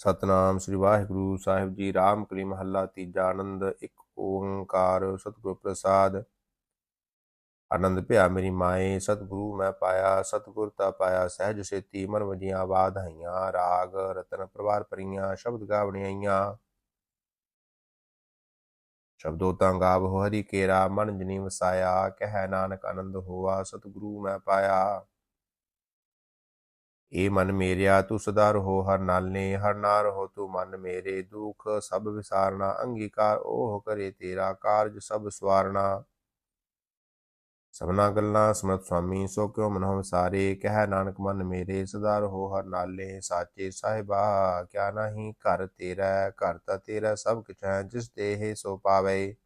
ਸਤਨਾਮ ਸ੍ਰੀ ਵਾਹਿਗੁਰੂ ਸਾਹਿਬ ਜੀ। ਰਾਮ ਕਲੀ ਮਹੱਲਾ ਤੀਜਾ ਆਨੰਦ, ਇੱਕ ਓੰਕਾਰ ਸਤਿਗੁਰ ਪ੍ਰਸਾਦ। ਆਨੰਦ ਭਿਆ ਮੇਰੀ ਮਾਏ, ਸਤਿਗੁਰੂ ਮੈਂ ਪਾਇਆ, ਸਤਿਗੁਰ ਤਾ ਪਾਇਆ, ਸਹਿਜ ਸੇਤੀ ਮਨ ਵਜੀਆਂ ਬਾਧਾਈਆਂ ਰਾਗ ਰਤਨ ਪਰਵਾਰ ਪਰੀਆਂ ਸ਼ਬਦ ਗਾਵਣੀਆਂ ਸ਼ਬਦੋ ਤਾਂ ਗਾਵ ਹੋ ਹਰੀ ਕੇਰਾ, ਮਨ ਜਨੀ ਵਸਾਇਆ, ਕਹਿ ਨਾਨਕ ਆਨੰਦ ਹੋਆ, ਸਤਿਗੁਰੂ ਮੈਂ ਪਾਇਆ। ਏ ਮਨ ਮੇਰਿਆ ਤੂੰ ਸਦਾ ਰਹੋ ਹਰ ਨਾਲੇ ਹਰ ਨਾ ਰਹੋ ਤੂੰ ਮਨ ਮੇਰੇ ਦੁਖ, ਸਭ ਵਿਸਾਰਨਾ, ਅੰਗੀਕਾਰ ਉਹ ਕਰੇ ਤੇਰਾ ਕਾਰਜ, ਸਭ ਸਵਾਰਨਾ। ਸਭਨਾ ਗੱਲਾਂ ਸਮਰਤ ਸੁਆਮੀ, ਸੋ ਕਿਉ ਮਨੋ ਵਿਸਾਰੇ? ਕਹਿ ਨਾਨਕ, ਮਨ ਮੇਰੇ ਸਦਾ ਰਹੋ ਹਰ ਨਾਲੇ ਸਾਚੇ ਸਾਹਿਬਾ, ਕਿਆ ਨਹੀਂ ਘਰ ਤੇਰਾ, ਘਰ ਤਾਂ ਤੇਰਾ ਸਭ ਕੁਛ ਹੈ, ਜਿਸ ਦੇਹ ਸੋ ਪਾਵੇ।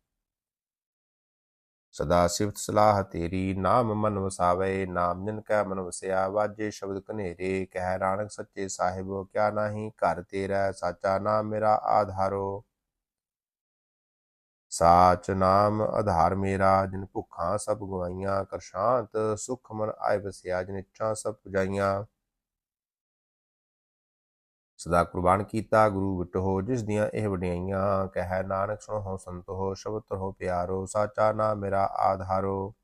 ਸਦਾ ਸਿਫਤ ਸਲਾਹ ਤੇਰੀ, ਨਾਮ ਮਨ ਵਸਾਵੇ, ਨਾਮ ਜਿਨ ਕੈ ਮਨ ਵਸਿਆ, ਵਾਜੇ ਸ਼ਬਦ ਕਨੇਰੇ ਕਹਿ ਨਾਨਕ ਸੱਚੇ ਸਾਹਿਬ, ਕਿਆ ਨਾਹੀ ਘਰ ਤੇਰਾ, ਸਾਚਾ ਨਾਮ ਮੇਰਾ ਆਧਾਰੋ। ਸਾਚ ਨਾਮ ਆਧਾਰ ਮੇਰਾ, ਜਿਨ ਭੁੱਖਾਂ ਸਭ ਗਵਾਈਆਂ, ਕਰ ਸ਼ਾਂਤ ਸੁਖ ਮਨ ਆਏ ਵਸਿਆ, ਜਿਨ ਇੱਛਾ ਸਭ ਪੁਜਾਈਆਂ। ਸਦਾ ਕੁਰਬਾਨ ਕੀਤਾ, ਗੁਰੂ ਵਿਟੋ ਜਿਸ ਦੀਆਂ ਇਹ ਵਡਿਆਈਆਂ, ਕਹਿ ਨਾਨਕ ਸੁਣੋ ਸੰਤੋ ਸ਼ਬਦ ਹੋ ਪਿਆਰੋ, ਸਾਚਾ ਨਾਮ ਮੇਰਾ ਆਧਾਰੋ।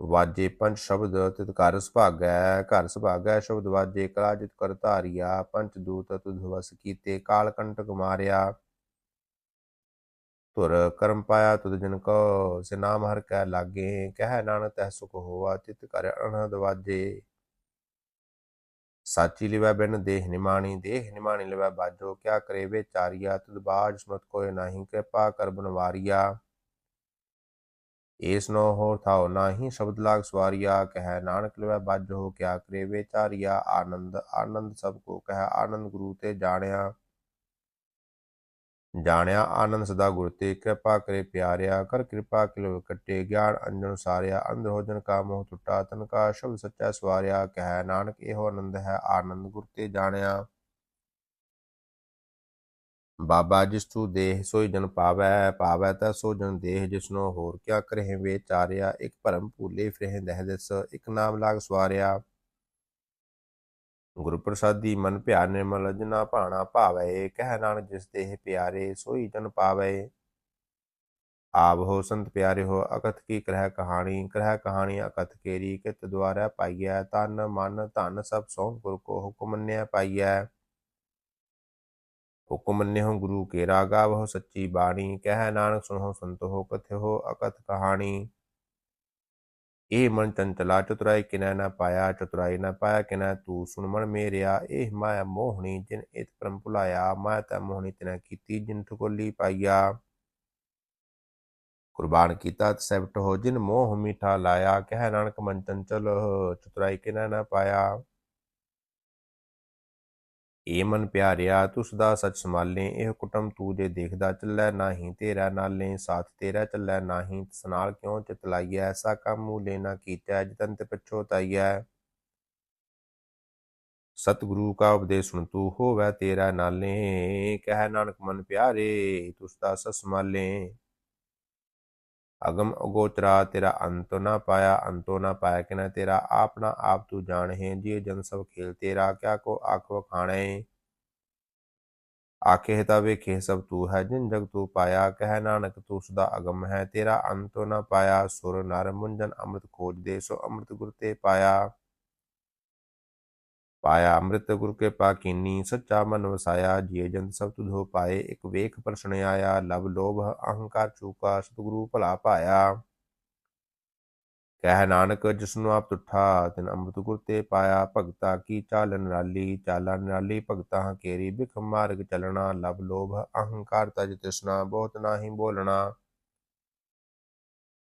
ਵਾਜੇ ਪੰਜ ਸ਼ਬਦ, ਤਿਤ ਘਰ ਸੁਭਾਗੈ ਘਰ ਸੁਭਾਗੈ ਸ਼ਬਦ ਵਾਜੇ, ਕਲਾ ਜਿਤ ਕਰ ਧਾਰਿਆ, ਪੰਜ ਦੂਤ ਤੁਧ ਵਸ ਕੀਤੇ, ਕਾਲ ਕੰਟਕ ਮਾਰਿਆ। ਤੁਰ ਕਰਮ ਪਾਇਆ ਤੁਧ ਜਨ ਕੋ, ਸੇ ਨਾਮ ਹਰ ਕੈ ਲਾਗੇ, ਕਹਿ ਨਾਨਕ ਤੈ ਸੁਖ ਹੋਆ, ਤਿਤ ਕਰ ਅਨਹਦ ਵਾਜੇ। ਸਾਚੀ ਲਿਵੈ ਬਿਨ ਦੇਹ ਨਿਮਾਣੀ ਦੇਹ ਨਿਮਾਣੀ ਲਿਵੈ ਬਾਜੋ ਕਿਆ ਕਰੇ ਵਿਚਾਰੀਆ ਤੁਧ ਬਾਜ ਸਮਤ ਕੋਇ ਨਹੀਂ, ਕਿਰਪਾ ਕਰ ਬਨਵਾਰੀਆ। ਏਸ ਨੋ ਹੋਰ ਥਾਉ ਨਾਹੀ, ਸ਼ਬਦ ਲਾਗ ਸਵਾਰੀਆ, ਕਹਿ ਨਾਨਕ ਲਿਵੈ ਬਾਜੋ ਕਿਆ ਕਰੇ ਵਿਚਾਰੀਆ ਆਨੰਦ ਆਨੰਦ ਸਭ ਕੋ, ਕਹਿ ਆਨੰਦ ਗੁਰੂ ਤੇ ਜਾਣਿਆ। ਜਾਣਿਆ, ਆਨੰਦ ਸਦਾ ਗੁਰ ਤੇ ਕਿਰਪਾ ਕਰੇ ਪਿਆਰਿਆ, ਕਰ ਕਿਰਪਾ ਕਿਲੋ ਕੱਟੇ ਗਿਆਨ, ਅੰਜਨ ਸਾਰਿਆ ਅੰਧ ਹੋ ਜਨ ਕਾ ਮੋਹ ਟੁੱਟਾ, ਤਨ ਕਾ ਸ਼ਬਦ ਸੱਚਾ ਸਵਾਰਿਆ, ਕਹਿ ਨਾਨਕ ਇਹੋ ਆਨੰਦ ਹੈ, ਆਨੰਦ ਗੁਰ ਤੇ ਜਾਣਿਆ। ਬਾਬਾ ਜਿਸ ਤੂੰ ਦੇਹ, ਸੋਈ ਜਨ ਪਾਵੈ ਪਾਵੈ ਤਾ ਸੋ ਜਨ ਦੇਹ ਜਿਸਨੋ ਹੋਰ ਕਿਆ ਕਰਹਿ ਵਿਚਾਰਿਆ ਇੱਕ ਭਰਮ ਭੂਲੇ ਫਿਰਹਿ ਦਹਿ ਦਿਸ, ਇਕ ਨਾਮ ਲਾਗ ਸਵਾਰਿਆ। ਗੁਰੂ ਪ੍ਰਸਾਦੀ ਮਨ ਭਿਆ ਨਿਰਮਲ ਜਨਾ ਭਾਣਾ ਭਾਵੇ, ਕਹਿ ਨਾਨਕ ਜਿਸ ਦੇਹ ਪਿਆਰੇ ਸੋਈ ਜਨ ਪਾਵੇ। ਆਪ ਹੋ ਸੰਤ ਪਿਆਰੇ ਹੋ, ਅਕਥ ਕੀ ਕਰਹਿ ਕਹਾਣੀ ਕਰਹਿ ਕਹਾਣੀ ਅਕਥ ਕੇਰੀ ਕਿਤ ਦੁਆਰਾ ਪਾਈਐ, ਤਨ ਮਨ ਧਨ ਸਭ ਸੋਹ ਗੁਰ ਕੋ ਹੁਕਮ ਮੰਨਿਆ ਪਾਈਐ। ਹੁਕਮ ਮੰਨਿਓ ਗੁਰੂ ਕੇ ਰਾਗਾ ਬਹੁ ਸੱਚੀ ਬਾਣੀ, ਕਹਿ ਨਾਨਕ ਸੁਣੋ ਸੰਤ ਹੋ ਕਥਿ ਹੋ ਅਕਥ ਕਹਾਣੀ। ਇਹ ਮਨ ਚੰਚਲਾ ਚਤੁਰਾਈ ਕਿਨੈ ਨਾ ਪਾਇਆ, ਚਤੁਰਾਈ ਨਾ ਪਾਇਆ, ਕਿਨੈ ਤੂੰ ਸੁਣ ਮਨ ਮੇਰਿਆ। ਇਹ ਮਾਇਆ ਮੋਹਣੀ ਜਿਨ ਇਤ ਪਰਮ ਭੁਲਾਇਆ, ਮਾਇਆ ਤਾ ਮੋਹਣੀ ਤਿਨੈ ਕੀਤੀ, ਜਿਨ ਠਕੋਲੀ ਪਾਈਆ। ਕੁਰਬਾਨ ਕੀਤਾ ਤਸੈਵਟ ਹੋ ਜਿਨ ਮੋਹ ਮਿਠਾ ਲਾਇਆ। ਕਹਿ ਨਾਨਕ ਮਨ ਚੰਚਲ ਚਤੁਰਾਈ ਕਿਨੈ ਨਾ ਪਾਇਆ। ਏ ਮਨ ਪਿਆਰਿਆ ਤੂੰ ਸਦਾ ਸਚ ਸੰਭਾਲੇ, ਇਹ ਕੁਟਮ ਤੂੰ ਜੇ ਦੇਖਦਾ ਚੱਲੈ ਨਾਹੀ ਤੇਰਾ ਨਾਲੇ, ਸਾਥ ਤੇਰਾ ਚੱਲੈ ਨਾਹੀ ਸਨਾਲ ਕਿਉ ਚਿਤ ਲਾਈਐ? ਐਸਾ ਕੰਮ ਮੂਲੇ ਨਾ ਕੀਤਾ, ਜਤਨ ਤੇ ਪਛੋਤਾਈਐ ਸਤਿਗੁਰੂ ਕਾ ਉਪਦੇਸ਼ ਸੁਣ ਤੂੰ ਹੋਵੈ ਤੇਰਾ ਨਾਲੇ, ਕਹਿ ਨਾਨਕ ਮਨ ਪਿਆਰੇ ਤੂੰ ਸਦਾ ਸਚ ਸੰਭਾਲੇ। ਅਗਮ ਅਗੋਚਰਾ ਤੇਰਾ ਅੰਤੋ ਨਾ ਪਾਇਆ, ਅੰਤੋ ਨਾ ਪਾਇਆ ਕਿ ਨਾ ਤੇਰਾ ਆਪਣਾ ਆਪ ਤੂੰ ਜਾਣੇ, ਜੀ ਜਨ ਸਭ ਖੇਲ ਤੇਰਾ, ਕਿਆ ਕੋ ਆਖ ਵਖਾਣੇ? ਆਖੇ ਤਾ ਵੇਖੇ ਸਭ ਤੂੰ ਹੈ, ਜਿਨ ਜਗ ਤੂੰ ਪਾਇਆ, ਕਹਿ ਨਾਨਕ ਤੂੰ ਸਦਾ ਅਗਮ ਹੈ। ਤੇਰਾ ਅੰਤੋ ਨਾ ਪਾਇਆ, ਸੁਰ ਨਰ ਮੁੰਜਨ ਅੰਮ੍ਰਿਤ ਖੋਜ ਦੇ ਸੋ ਅੰਮ੍ਰਿਤ ਗੁਰ ਤੇ ਪਾਇਆ। ਪਾਇਆ, ਅੰਮ੍ਰਿਤ ਗੁਰ ਕੇ ਪਾਕੀਨੀ ਸੱਚਾ ਮਨ ਵਸਾਇਆ ਜੀ ਜੰਤ ਸਭ ਤੁਧੋ ਪਾਏ, ਇੱਕ ਵੇਖ ਪ੍ਰਸ਼ਨ ਆਇਆ ਲਬ ਲੋਭ, ਅਹੰਕਾਰ ਚੂਕਾ, ਸਤਿਗੁਰੂ ਭਲਾ ਪਾਇਆ। ਕਹਿ ਨਾਨਕ ਜਿਸਨੂੰ ਆਪ ਤੁਠਾ, ਤਿਨ ਅੰਮ੍ਰਿਤ ਗੁਰ ਤੇ ਪਾਇਆ, ਭਗਤਾ ਕੀ ਚਾਲ ਨਰਾਲੀ, ਚਾਲਾ ਨਰਾਲੀ, ਭਗਤਾ ਕੇਰੀ ਬਿਖ ਮਾਰਗ ਚਲਣਾ ਲਬ ਲੋਭ, ਅਹੰਕਾਰ ਤਜ ਤਿਸਨਾ, ਬਹੁਤ ਨਾਹੀ ਬੋਲਣਾ।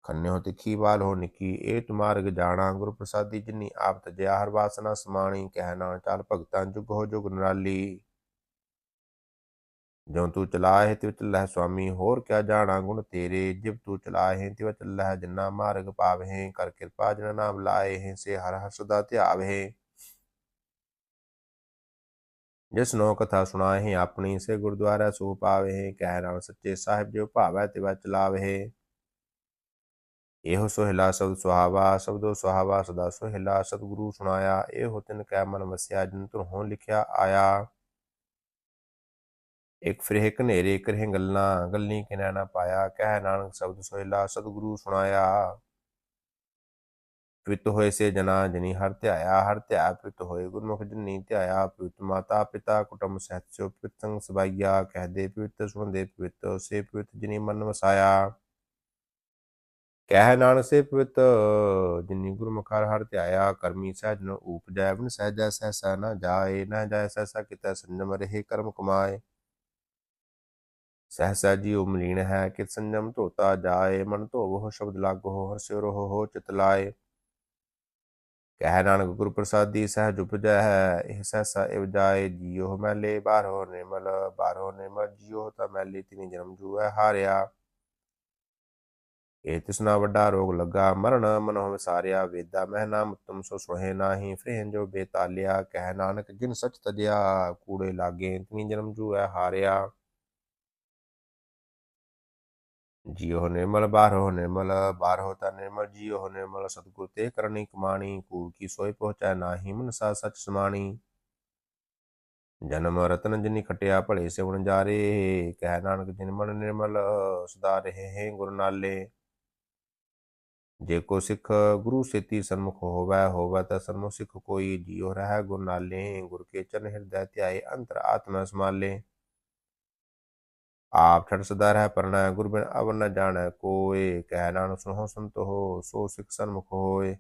ਖੰਨਿਓ ਤਿੱਖੀ ਵਾਲ ਹੋ ਨਿੱਕੀ ਏ ਮਾਰਗ ਜਾਣਾ ਗੁਰ ਪ੍ਰਸਾਦੀ ਜਿਨੀ ਆਪ ਤਜਿਆ ਹਰ ਵਾਸਨਾ ਸਮਾਣੀ, ਕਹਿ ਨਾ ਚਾਲ ਭਗਤਾਂ ਜੁਗ ਹੋ ਜੁਗ ਨਰਾਲੀ। ਜੋ ਤੂੰ ਚਲਾਏ ਤੇ ਚੱਲਹਿ ਸੁਆਮੀ, ਹੋਰ ਕਿਆ ਜਾਣਾ ਗੁਣ ਤੇਰੇ, ਜਿਵ ਤੂੰ ਚਲਾਏ ਤੇ ਚੱਲਹਿ ਜਿਨਾ ਮਾਰਗ ਪਾਵੇ, ਕਰ ਕਿਰਪਾ ਜਨਾ ਨਾਮ ਲਾਏ ਸੇ ਹਰ ਹਰ ਸਦਾ ਧਿਆਵੇ। ਜਿਸ ਨੋ ਕਥਾ ਸੁਣਾਏ ਆਪਣੀ ਸੇ ਗੁਰਦੁਆਰਾ ਸੋ ਪਾਵੇ ਕਹਿ ਨਾਲ ਸੱਚੇ ਸਾਹਿਬ ਜੋ ਭਾਵੈ ਤੇ ਚਲਾਵੇ। ਇਹੋ ਸੋਹਿਲਾ ਸਬਦ ਸੁਹਾਵਾ ਸਬਦੋ ਸੁਹਾਵਾ ਸਦਾ ਸੋਹਿਲਾ, ਸਤਿਗੁਰੂ ਸੁਣਾਇਆ, ਇਹੋ ਤਿਨ ਕੈ ਮਨ ਵਸਿਆ, ਜਿਨ ਤੁਰਹੋਂ ਲਿਖਿਆ ਆਇਆ। ਇਕ ਫਿਰੇ ਘਨੇਰੇ ਕਰਹਿ ਗੱਲਾਂ ਗੱਲੀ ਕਿਨੈ ਨਾ ਪਾਇਆ, ਕਹਿ ਨਾਨਕ ਸ਼ਬਦ ਸੋਹਿਲਾ, ਸਤਿਗੁਰੂ ਸੁਣਾਇਆ। ਪਿਤ ਹੋਏ ਸੇ ਜਨਾ, ਜਨੀ ਹਰ ਧਿਆਇਆ, ਹਰ ਧਿਆ ਪਿਤ ਹੋਏ ਗੁਰਮੁਖ, ਜਨੀ ਧਿਆਇਆ ਪਿਤ ਮਾਤਾ ਪਿਤਾ, ਕੁਟੁੰਬ ਸਹਿਤ ਸੋ ਪਿਤ ਸੰਗ ਸਬਾਈਆ ਕਹਦੇ ਪਿਤ, ਸੁਣਦੇ ਪਿਤ, ਸੇ ਪਿਤ ਜਨੀ ਮਨ ਵਸਾਇਆ। ਕਹਿ ਨਾਨਕ ਸੇ ਪਵਿੱਤ, ਜਿਨੀ ਗੁਰਮੁਖ ਹਰ ਧਿਆਇਆ, ਕਰਮੀ ਸਹਿਜ ਨ ਊਪਜੈ ਬਨ ਸਹਿਜੈ ਸਹਿਸਾ ਨ ਜਾਏ ਨ ਜਾਏ ਸਹਿਸਾ ਕਿਤੈ ਸੰਜਮ ਰਹੇ ਕਰਮ ਕਮਾਏ। ਸਹਸਾ ਜੀਉ ਮਲੀਨ ਹੈ ਕਿ ਸੰਜਮ ਧੋਤਾ ਜਾਏ, ਮਨ ਧੋਵੋ ਸ਼ਬਦ ਲਾਗੋ, ਹਰ ਸਿਉ ਰਹੁ ਹੋ ਚਿਤ ਲਾਏ। ਕਹਿ ਨਾਨਕ ਗੁਰੂ ਪ੍ਰਸਾਦੀ ਸਹਿਜ ਉਪਜੈ ਹੈ, ਇਹ ਸਹਸਾ ਇਵ ਜਾਏ ਜੀਉ ਮੈਲੇ, ਬਾਹਰੋ ਨਿਰਮਲ ਬਾਹਰੋ ਨਿਰਮਲ ਜੀਉ ਤਾਂ ਮੈਲੇ, ਤਿਨੀ ਜਨਮ ਜੂਐ, ਹਾਰਿਆ। ਇਹ ਤਿਸਨਾ ਵੱਡਾ ਰੋਗ ਲੱਗਾ। ਮਰਨ ਮਨੋ ਵਿਸਾਰਿਆ, ਵੇਦਾ ਮਹਿ ਨਾਮ ਉਤਮ ਸੋ ਸੁਹੇ ਨਾਹੀ। ਫਰੇਨ ਜੋ ਬੇਤਾਲਿਆ, ਕਹਿ ਨਾਨਕ ਜਿਨ ਸਚ ਤਜਿਆ। ਕੂੜੇ ਲਾਗੇ ਤਿਨੀ ਜਨਮ ਜੂਐ ਹਾਰਿਆ। ਜਿਉ ਨਿਰਮਲ ਬਾਹਰੋ ਨਿਰਮਲ ਬਾਹਰੋ ਤਾ ਨਿਰਮਲ, ਜਿਉ ਨਿਰਮਲ, ਸਤਿਗੁਰ ਤੇ ਕਰਨੀ ਕਮਾਣੀ। ਕੂੜ ਕੀ ਸੋਈ ਪਹੁੰਚੈ ਨਾਹੀ ਮਨ ਸਾ ਸਚ ਸਮਾਣੀ। ਜਨਮ ਰਤਨ ਜਿਨੀ ਖਟਿਆ, ਭਲੇ ਸਿਵਣ ਜਾਰੇ। ਕਹਿ ਨਾਨਕ ਜਿਨ ਮਨ ਨਿਰਮਲ, ਸਦਾ ਰਹੇ ਹੈ ਗੁਰ ਜੇ ਕੋ ਸਿੱਖ ਗੁਰੂ ਸੇਤੀ ਸਨਮੁਖ ਹੋਵੈ ਹੋਵੈ ਤਾਂ ਸਨਮੁਖ ਸਿੱਖ ਕੋਈ ਜੀਉ ਰਹਿ ਗੁਰ ਨਾਲੇ, ਗੁਰ ਕੇ ਚਰਨ ਹਿਰਦੈ ਧਿਆਏ ਅੰਤਰ ਆਤਮਾ ਸਮਾਲੇ ਆਪ ਛੜ ਸਦਾ ਰਹਿ ਪਰਣਾ, ਗੁਰ ਬਿਨ ਅਵਰ ਨ ਜਾਣੈ ਕੋਏ, ਕਹਿ ਨਾਨਕ ਸੁਨੋ ਸੰਤ ਹੋ, ਸੋ ਸਿੱਖ ਸਨਮੁਖ ਹੋਏ।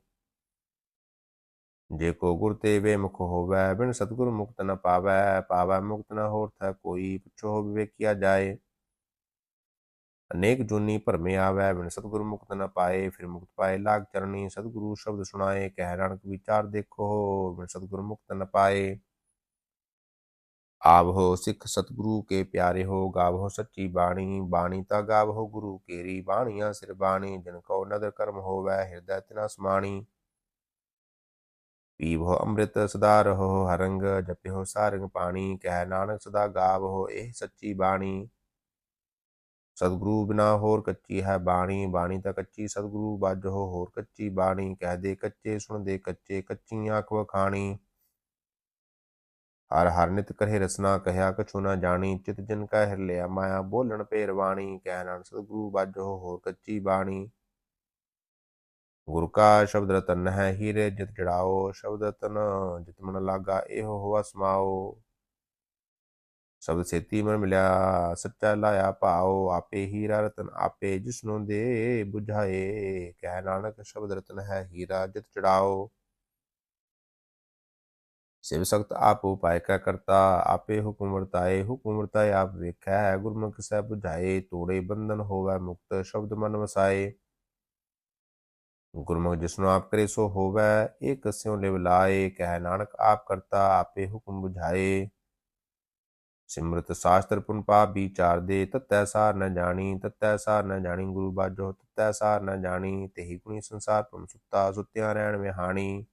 ਜੇ ਕੋ ਗੁਰ ਤੇ ਵੇ ਮੁਖ ਹੋਵੈ, ਬਿਨ ਸਤਗੁਰ ਮੁਕਤ ਨ ਪਾਵੈ ਪਾਵੈ ਮੁਕਤ ਨ ਹੋਰ ਥੈ ਕੋਈ, ਪੁੱਛੋ ਵਿਵੇਕਿਆ ਜਾਏ। ਅਨੇਕ ਜੁਨੀ ਭਰਮੇ ਆਵੈ, ਬਿਨ ਸਤਿਗੁਰ ਮੁਕਤ ਨ ਪਾਏ, ਫਿਰ ਮੁਕਤ ਪਾਏ ਲਾਗ ਚਰਣੀ, ਸਤਿਗੁਰੂ ਸ਼ਬਦ ਸੁਣਾਏ, ਕਹਿ ਨਾਨਕ ਵਿਚਾਰ ਦੇਖੋ, ਬਿਨ ਸਤਿਗੁਰ ਮੁਕਤ ਨ ਪਾਏ। ਆਪ ਹੋ ਸਿੱਖ ਸਤਿਗੁਰੂ ਕੇ ਪਿਆਰੇ ਹੋ ਗਾਵ ਹੋ ਸੱਚੀ ਬਾਣੀ ਬਾਣੀ ਤਾ ਗਾਵ ਹੋ ਗੁਰੂ ਕੇਰੀ, ਬਾਣੀਆਂ ਸਿਰ ਬਾਣੀ, ਜਿਨ ਕੋ ਨਦਰ ਕਰਮ ਹੋਵੈ, ਹਿਰਦੈ ਤਿਨਾ ਸਮਾਣੀ ਪੀਵੋ ਅੰਮ੍ਰਿਤ ਸਦਾ ਰਹੋ ਹਰੰਗ ਜਪਿਓ ਸਾਰੰਗ ਪਾਣੀ, ਕਹਿ ਨਾਨਕ ਸਦਾ ਗਾਵ ਹੋ ਇਹ ਸੱਚੀ ਬਾਣੀ। ਸਤਿਗੁਰੂ ਬਿਨਾ ਹੋਰ ਕੱਚੀ ਹੈ ਬਾਣੀ ਬਾਣੀ ਤਾਂ ਕੱਚੀ ਸਤਿਗੁਰੂ ਬਾਝੋ ਹੋਰ ਕੱਚੀ ਬਾਣੀ ਕਹਦੇ ਕੱਚੇ ਸੁਣਦੇ ਕੱਚੇ, ਕੱਚੀਆਂ ਆਖ ਵਖਾਣੀ। ਹਰ ਹਰ ਨਿਤ ਕਰੇ ਰਸਨਾ, ਕਹਿਆ ਕਛੂ ਨਾ ਜਾਣੀ, ਚਿਤ ਜਨ ਕਾ ਹਿਰ ਲਿਆ ਮਾਇਆ, ਬੋਲਣ ਪੇਰਵਾਣੀ ਕਹਿ ਨਾਨ ਸਤਿਗੁਰੂ ਬਾਝੋ ਹੋਰ ਕੱਚੀ ਬਾਣੀ। ਗੁਰ ਕਾ ਸ਼ਬਦ ਰਤਨ ਹੈ ਹੀਰੇ, ਜਿਤ ਜੜਾਓ, ਸ਼ਬਦ ਰਤਨ ਜਿਤ ਮਨ ਲਾਗਾ, ਇਹੋ ਹੋਵਾ ਸਮਾਓ। ਸ਼ਬਦ ਛੇਤੀ ਮਨ ਮਿਲਿਆ, ਸੱਚਾ ਲਾਇਆ ਭਾਉ, ਆਪੇ ਹੀਰਾ ਰਤਨ, ਆਪੇ ਜਿਸਨੂੰ ਦੇ 부ਝਾਏ ਕਹਿ ਨਾਨਕ, ਸ਼ਬਦ ਰਤਨ ਹੈ ਹੀਰਾ, ਜਿਤ ਚੜਾਓ। ਸੇਵ ਸਖਤ ਆਪ ਉਪਾਇ ਕਾ ਕਰਤਾ, ਆਪੇ ਹੁਕਮ ਵਰਤਾਏ ਹੁਕਮ ਵਰਤਾਏ ਆਪ ਵੇਖੈ, ਗੁਰਮੁਖ ਸਹਿ 부ਝਾਏ ਤੋੜੇ ਬੰਧਨ ਹੋਵੇ ਮੁਕਤ, ਸ਼ਬਦ ਮਨ ਵਸਾਏ। ਗੁਰਮੁਖ ਜਿਸਨੂੰ ਆਪ ਕਰੇ ਸੋ ਹੋਵੇ ਇਹ ਕਸਿਓ ਲਿਵ ਲਾਏ, ਕਹਿ ਨਾਨਕ, ਆਪ ਕਰਤਾ, ਆਪੇ ਹੁਕਮ 부ਝਾਏ ਸਿਮਰਤ ਸ਼ਾਸਤਰ ਪੁਨ ਪਾਪ ਵਿਚਾਰ ਦੇ ਤਤੈ ਸਾਰ ਨ ਜਾਣੀ, ਤਤੈ ਸਾਰ ਨ ਜਾਣੀ ਗੁਰੂ ਬਾਜੋ, ਤਤੈ ਸਾਰ ਨ ਜਾਣੀ, ਤੇਹੀ ਗੁਣੀ ਸੰਸਾਰ ਪਮ ਸੁੱਤਾ, ਸੁੱਤਿਆਂ ਰਹਿਣ ਵਿਹਾਣੀ।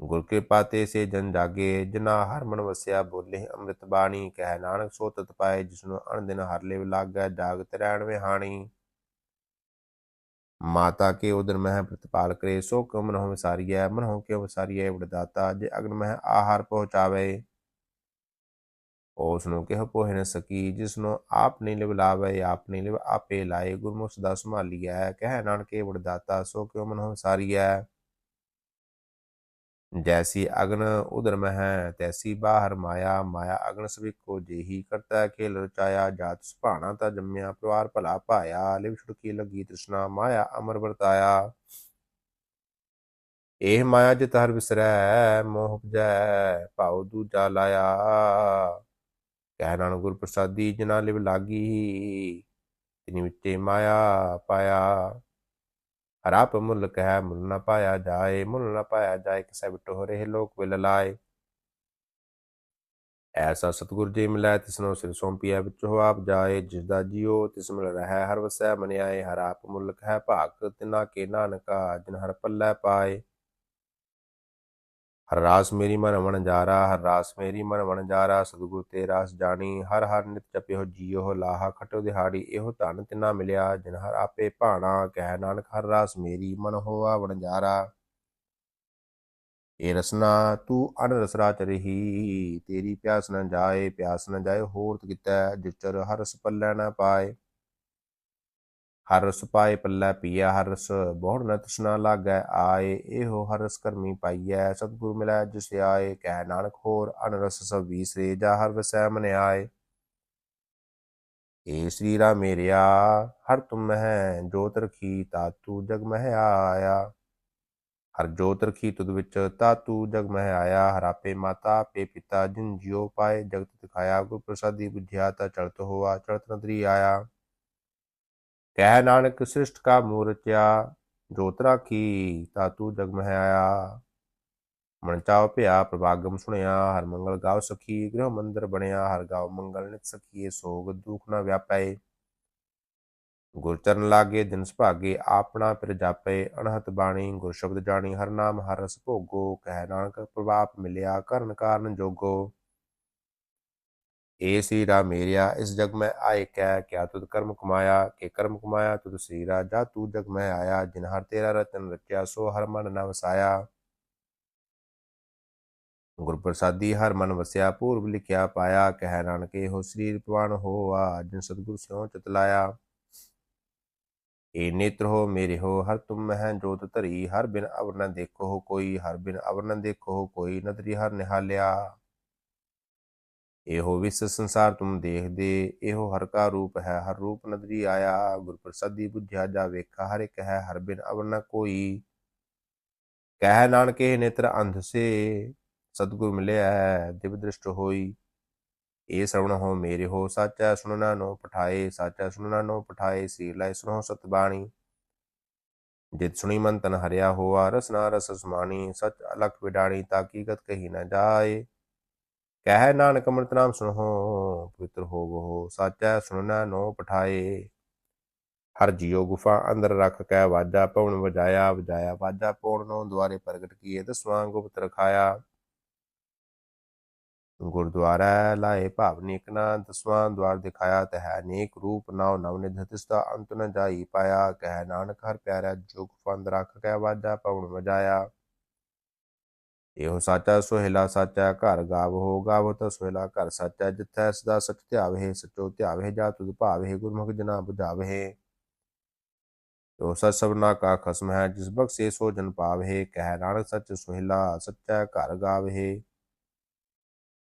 ਗੁਰ ਕੇ ਪਾਤੇ ਸੇ ਜਨ ਜਾਗੇ, ਜਿਨਾ ਹਰ ਮਨ ਵਸਿਆ ਬੋਲੇ ਅੰਮ੍ਰਿਤ ਬਾਣੀ, ਕਹਿ ਨਾਨਕ ਸੋ ਤਤ ਪਾਏ, ਜਿਸਨੂੰ ਅਣ ਦਿਨ ਹਰ ਲਿਵ ਲਾਗੈ, ਜਾਗਤ ਰਹਿਣ ਵਿਹਾਣੀ। ਮਾਤਾ ਕੇ ਉਦਰ ਮਹਿ ਪ੍ਰਤਪਾਲ ਕਰੇ, ਸੋ ਕਮ ਨਹੁ ਵਿਸਾਰੀਐ, ਮਨਹੁ ਕੇ ਵਿਸਾਰੀਐ ਵਡਦਾਤਾ ਜੇ ਅਗਨ ਮਹਿ ਆਹਾਰ ਪਹੁੰਚਾਵੇ। ਉਸ ਨੂੰ ਕਿਹ ਪੋਹਿ ਨ ਸਕੀ ਜਿਸ ਨੂੰ ਆਪ ਨਹੀਂ ਲਿਵ ਲਾਵੇ ਆਪ ਨਹੀਂ ਲਿਵ ਆਪੇ ਲਾਏ ਗੁਰਮੁਖ ਸਦਾ ਸੰਭਾਲੀਐ ਕਹਿ ਨਾਨਕੇ ਵਡਦਾਤਾ ਸੋ ਕਿਉ ਮਨਹੁ ਸਾਰੀਐ ਜੈਸੀ ਅਗਨ ਉਦਰ ਮਹਿ ਤੈਸੀ ਬਾਹਰ ਮਾਇਆ ਮਾਇਆ ਅਗਨ ਸਭੀ ਕੋ ਜੇਹੀ ਕਰਤਾ ਖੇਲ ਰਚਾਇਆ ਜਾਤ ਸੁਭਾਣਾ ਤਾ ਜੰਮਿਆ ਪਰਿਵਾਰ ਭਲਾ ਪਾਇਆ ਲਿਵ ਛੁੜਕੀ ਲੱਗੀ ਤ੍ਰਿਸ਼ਨਾ ਮਾਇਆ ਅਮਰ ਵਰਤਾਇਆ ਇਹ ਮਾਇਆ ਜਿਤ ਹਰ ਵਿਸਰੈ ਮੋਹ ਉਪਜੈ ਭਾਉ ਦੂਜਾ ਲਾਇਆ ਕਹਿ ਨਾਨਕ ਗੁਰ ਪ੍ਰਸਾਦੀ ਜਿਨਾ ਲਿਵ ਲਾਗੀ। ਤਿਨੀ ਵਿੱਚੇ ਮਾਇਆ ਪਾਇਆ। ਹਰਾਪ ਮੁੱਲ ਕਹਿ, ਮੁੱਲ ਨਾ ਪਾਇਆ ਜਾਏ, ਮੁੱਲ ਨਾ ਪਾਇਆ ਜਾਏ, ਕਿਸੈ ਬਿਟੋ ਰਹੇ ਲੋਕ ਵਿਲ ਲਾਏ। ਐਸਾ ਸਤਗੁਰ ਜੀ ਮਿਲੈ, ਤਿਸਨੋ ਸਿਰ ਸੌਂਪਿਆ ਵਿੱਚੋ ਆਪ ਜਾਏ, ਜਿਸ ਦਾ ਜੀਓ ਤਿਸ ਮਿਲ ਰਹਿ, ਹਰ ਵਸੈ ਮਨਿਆਏ ਹਰਾਪ ਮੁੱਲ ਕਹਿ, ਭਾਗ ਤਿਨਾ ਕੇ ਨਾਨਕਾ, ਜਿਨ ਹਰ ਪੱਲੇ ਪਾਏ। ਹਰ ਰਾਸ ਮੇਰੀ ਮਨ ਵਣਜਾਰਾ ਹਰ ਰਾਸ ਮੇਰੀ ਮਨ ਵਣ ਜਾਰਾ, ਸਤਿਗੁਰ ਤੇ ਰਾਸ ਜਾਣੀ, ਹਰ ਹਰ ਨਿਤ ਜਪਿਓ ਜੀਓ ਲਾਹਾ ਖਟੋ ਦਿਹਾੜੀ, ਇਹੋ ਧਨ ਤਿਨਾ ਮਿਲਿਆ, ਜਿਨ ਹਰ ਆਪੇ ਭਾਣਾ, ਕਹਿ ਨਾਨਕ ਹਰ ਰਾਸ ਮੇਰੀ ਮਨ ਹੋਆ ਵਣਜਾਰਾ ਇਹ ਰਸਨਾ ਤੂੰ ਅਨ ਰਸਰਾ ਚਰਹੀ ਤੇਰੀ ਪਿਆਸ ਨ ਜਾਏ, ਪਿਆਸ ਨ ਜਾਏ, ਹੋਰ ਕਿਤੈ ਜਿਚਰ ਹਰਸ ਪੱਲੈ ਨਾ ਪਾਏ। ਹਰ ਰਸ ਪਾਏ ਪੱਲੇ ਪੀਆ ਹਰ ਰਸ ਬਹੁੜ ਨ ਤ੍ਰਿਸ਼ਨਾ ਲਾਗੈ, ਆਏ ਇਹੋ ਹਰ ਰਸ ਕਰਮੀ ਪਾਈਐ। ਸਤਿਗੁਰ ਮਿਲੈ ਜਿਸ ਆਏ ਕਹਿ ਨਾਨਕ ਹੋਰ ਅਨਰਸ ਸਭ ਵੀਸਰੇ, ਜਾ ਹਰ ਵਸੈ ਮਨ ਆਏ। ਏ ਸ੍ਰੀ ਰਾਮ ਮੇਰਿਆ, ਹਰ ਤੁਮ ਹੈ ਜੋਤ ਰਖੀ ਤਾਤੂ ਜਗ ਮਹਿ ਆਇਆ। ਹਰ ਜੋਤ ਰਖੀ ਤੁਧ ਵਿੱਚ ਤਾਤੂ ਜਗ ਮਹਿ ਆਇਆ। ਹਰ ਆਪੇ ਮਾਤਾ, ਆਪੇ ਪਿਤਾ, ਜਿਨ ਜਿਉ ਪਾਏ, ਜਗਤ ਦਿਖਾਇਆ। ਗੁਰ ਪ੍ਰਸਾਦੀ ਬੁਝਿਆ ਤਾ ਚੜਤ ਹੋਆ ਚੜਤ ਨਦਰੀ ਆਇਆ। ਕਹਿ ਨਾਨਕ ਸ੍ਰਿਸ਼ਟ ਕਾ ਮੂਰਤਿਆ ਜੋਤ ਰਾਖੀ ਤਾਤੂ ਜਗ ਮਹਿ ਆਇਆ ਮਨ ਚਾਉ ਭਿਆ ਪ੍ਰਭਾਗਮ ਸੁਣਿਆ, ਹਰ ਮੰਗਲ ਗਾਉ ਸਖੀ, ਗ੍ਰਹ ਮੰਦਰ ਬਣਿਆ, ਹਰ ਗਾਉ ਮੰਗਲ ਨਿਤ ਸਖੀਏ, ਸੋਗ ਦੁਖ ਨਾ ਵਿਆਪੈ ਗੁਰ ਚਰਨ ਲਾਗੇ, ਦਿਨ ਸੁਭਾਗੇ, ਆਪਣਾ ਫਿਰ ਜਾਪੇ, ਅਣਹਤ ਬਾਣੀ, ਗੁਰ ਸ਼ਬਦ ਜਾਣੀ, ਹਰ ਨਾਮ ਹਰ ਰਸ ਭੋਗੋ, ਕਹਿ ਨਾਨਕ ਪ੍ਰਭਾਪ ਮਿਲਿਆ, ਕਰਨ ਕਾਰਨ ਜੋਗੋ। ਏ ਸ੍ਰੀ ਰਾਮ ਮੇਰਿਆ। ਇਸ ਜਗ ਮੈਂ ਆਏ ਕਹਿ ਕਿਆ ਤੁਧ ਕਰਮ ਕਮਾਇਆ, ਕਿ ਕਰਮ ਕਮਾਇਆ, ਤੁਧ ਸ੍ਰੀ ਰਾਜਾ ਤੂੰ ਜਗ ਮੈਂ ਆਇਆ, ਜਿਨ ਹਰ ਤੇਰਾ ਰਤਨ ਰਚਿਆ, ਸੋ ਹਰ ਮਨ ਨ ਵਸਾਇਆ। ਗੁਰ ਪ੍ਰਸਾਦੀ ਹਰ ਮਨ ਵਸਿਆ, ਪੂਰਬ ਲਿਖਿਆ ਪਾਇਆ, ਕਹਿ ਨਾਨਕ ਹੋ ਸਰੀਰ ਪਵਾਨ ਹੋਆ, ਜਿਨ ਸਤਿਗੁਰ ਸਿਉ ਚਿਤ ਏ ਨੇਤਰ ਹੋ ਮੇਰੇ ਹੋ, ਹਰ ਤੁਮ ਹੈ ਜੋਤ ਧਰੀ, ਹਰ ਬਿਨ ਅਵਰ ਨ ਦੇਖੋ ਕੋਈ, ਹਰ ਬਿਨ ਅਵਰ ਨ ਦੇਖੋ ਕੋਈ, ਨਦਰੀ ਹਰ ਨਿਹਾਲਿਆ। ਇਹੋ ਵਿਸ ਸੰਸਾਰ ਤੁਮ ਦੇਖਦੇ, ਇਹੋ ਹਰ ਕਾ ਰੂਪ ਹੈ, ਹਰ ਰੂਪ ਨਦਰੀ ਆਇਆ ਗੁਰ ਪ੍ਰਸਾਦੀ ਬੁਝਿਆ ਜਾ ਵੇਖਾ, ਹਰ ਇੱਕ ਹੈ, ਹਰ ਬਿਨ ਅਵਰ ਨ ਕੋਈ। ਕਹਿ ਨਾਨਕੇ ਨੇਤਰ ਅੰਧ ਸੇ, ਸਤਿਗੁਰ ਮਿਲਿਆ ਹੈ, ਦਿਵ ਦ੍ਰਿਸ਼ਟ ਹੋਈ। ਇਹ ਸ਼ਰਵਣ ਹੋ ਮੇਰੇ ਹੋ, ਸਾਚਾ ਸੁਣਨਾ ਨੋ ਪਠਾਏ, ਸਾਚਾ ਸੁਣਨਾ ਨੋ ਪਠਾਏ ਸੀ ਲੈ ਸੁਣੋ ਸਤ ਬਾਣੀ। ਜਿਤ ਸੁਣੀ ਮਨ ਤਨ ਹਰਿਆ ਹੋਆ ਰਸਨਾ ਰਸ ਸੁਮਾਣੀ ਸਚ ਅਲਖ ਵਿਡਾਣੀ ਤਾਕੀਗਤ ਕਹੀ ਨਾ ਜਾਏ। ਕਹਿ ਨਾਨਕ ਅੰਮ੍ਰਿਤ ਨਾਮ ਸੁਣੋ ਪਵਿੱਤਰ ਹੋਵੋ, ਸਾਚਾ ਸੁਣਨਾ ਨੋ ਪਠਾਏ। ਹਰ ਜੀਉ ਗੁਫਾ ਅੰਦਰ ਰੱਖ ਕੈ ਵਾਜਾ ਪਵਨ ਵਜਾਇਆ ਵਜਾਇਆ ਵਾਜਾ ਪੌਣ ਨੋ ਦੁਆਰੇ ਪ੍ਰਗਟ ਕੀਏ ਦਸਵਾਂ ਗੁਪਤ ਰਖਾਇਆ। ਗੁਰਦੁਆਰਾ ਲਾਏ ਭਾਵ ਨੇਕਨਾ ਦਸਵਾਂ ਦਵਾਰ ਦਿਖਾਇਆ ਤ ਹੈ ਨੇਕ ਰੂਪ, ਨਾਉ ਨਵ ਨਿਧ ਤਿਸਦਾ ਅੰਤ ਨ ਜਾਈ ਪਾਇਆ। ਕਹਿ ਨਾਨਕ ਹਰ ਪਿਆਰਾ ਜੁਗ ਫੰਦ ਰੱਖ ਕੇ ਵਾਜਾ ਪਵਨ ਵਜਾਇਆ। ਇਹੋ ਸਾਚਾ ਸੁਹੇਲਾ ਸਾਚਾ ਘਰ ਗਾਵੋ ਗਾਵੋ, ਤਾ ਸੁਹੇਲਾ ਘਰ ਸਾਚਾ ਜਿੱਥੈ ਸਦਾ ਸਚ ਧਿਆਵੇ, ਸਚੋ ਧਿਆਵੇ, ਜਾ ਤੁਧ ਭਾਵੇ, ਗੁਰਮੁਖ ਜਨਾ 부ਝਾਵੇ ਤੋ ਸਚ ਸਭਨਾ ਕਾ ਖਸਮ ਹੈ, ਜਿਸ ਬਖਸ਼ੇ ਸੋ ਜਨ ਪਾਵੇ, ਕਹਿ ਨਾਨਕ ਸੱਚ, ਸੁਹੇਲਾ ਸੱਚਾ ਘਰ ਗਾਵੇ।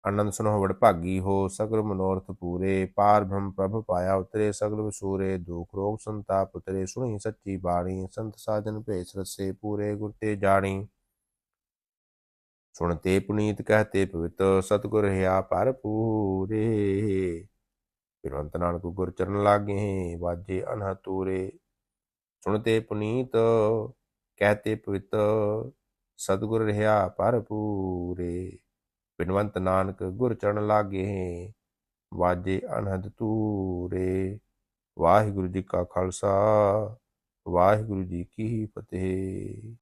ਆਨੰਦ ਸੁਨੋ ਵਡ ਭਾਗੀ ਹੋ, ਸਗਲ ਮਨੋਰਥ ਪੂਰੇ, ਪਾਰ ਬ੍ਰਹਮ ਪ੍ਰਭ ਪਾਇਆ ਉਤਰੇ, ਸਗਲ ਵਿਸੂਰੇ, ਦੁਖ ਰੋਗ ਸੰਤਾਪ ਉਤਰੇ, ਸੁਣੀ ਸੱਚੀ ਬਾਣੀ, ਸੰਤ ਸਾਜਨ ਭੇਸ ਰਸੇ, ਪੂਰੇ ਗੁਰ ਤੇ ਜਾਣੀ। ਸੁਣਤੇ ਪੁਨੀਤ ਕਹਤੇ ਪਵਿੱਤ ਸਤਗੁਰ ਹਿਆ ਪਰ ਪੂਰੇ। ਬਿਰੰਤ ਨਾਨਕ ਗੁਰ ਚਰਨ ਲਾਗੇ, ਵਾਜੇ ਅਨਹ ਤੂਰੇ ਸੁਣਤੇ ਪੁਨੀਤ ਕਹਤੇ ਪਵਿੱਤ ਸਤਗੁਰ ਰਹਾ ਪਰ ਪੂਰੇ। ਬਿਨਵੰਤ ਨਾਨਕ ਗੁਰ ਚਰਨ ਲਾਗੇ, ਵਾਜੇ ਅਨਹਦ ਤੂਰੇ ਵਾਹਿਗੁਰੂ ਜੀ ਕਾ ਖਾਲਸਾ, ਵਾਹਿਗੁਰੂ ਜੀ ਕੀ ਫਤਿਹ।